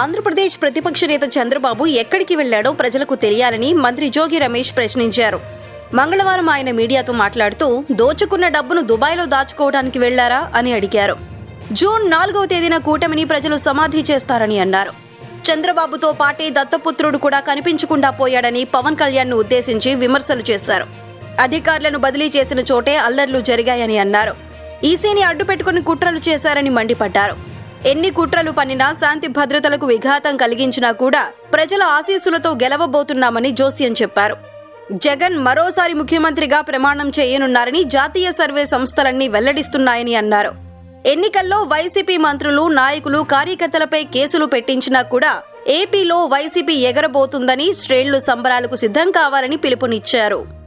ఆంధ్రప్రదేశ్ ప్రతిపక్ష నేత చంద్రబాబు ఎక్కడికి వెళ్ళాడో ప్రజలకు తెలియాలని మంత్రి జోగి రమేష్ ప్రశ్నించారు. మంగళవారం ఆయన మీడియాతో మాట్లాడుతూ దోచుకున్న డబ్బును దుబాయ్లో దాచుకోవడానికి వెళ్ళారా అని అడిగారు. జూన్ నాలుగవ తేదీన కూటమిని ప్రజలు సమాధి చేస్తారని అన్నారు. చంద్రబాబుతో పాటే దత్తపుత్రుడు కూడా కనిపించకుండా పోయాడని పవన్ కళ్యాణ్ను ఉద్దేశించి విమర్శలు చేశారు. అధికారులను బదిలీ చేసిన చోటే అల్లర్లు జరిగాయని అన్నారు. ఈసీని అడ్డుపెట్టుకుని కుట్రలు చేశారని మండిపడ్డారు. ఎన్ని కుట్రలు పన్నినా శాంతి భద్రతలకు విఘాతం కలిగించినా కూడా ప్రజల ఆశీస్సులతో గెలవబోతున్నామని జోస్యం చెప్పారు. జగన్ మరోసారి ముఖ్యమంత్రిగా ప్రమాణం చేయనున్నారని జాతీయ సర్వే సంస్థలన్నీ వెల్లడిస్తున్నాయని అన్నారు. ఎన్నికల్లో వైసీపీ మంత్రులు నాయకులు కార్యకర్తలపై కేసులు పెట్టించినా కూడా ఏపీలో వైసీపీ ఎగరబోతుందని శ్రేణులు సంబరాలకు సిద్ధం కావాలని పిలుపునిచ్చారు.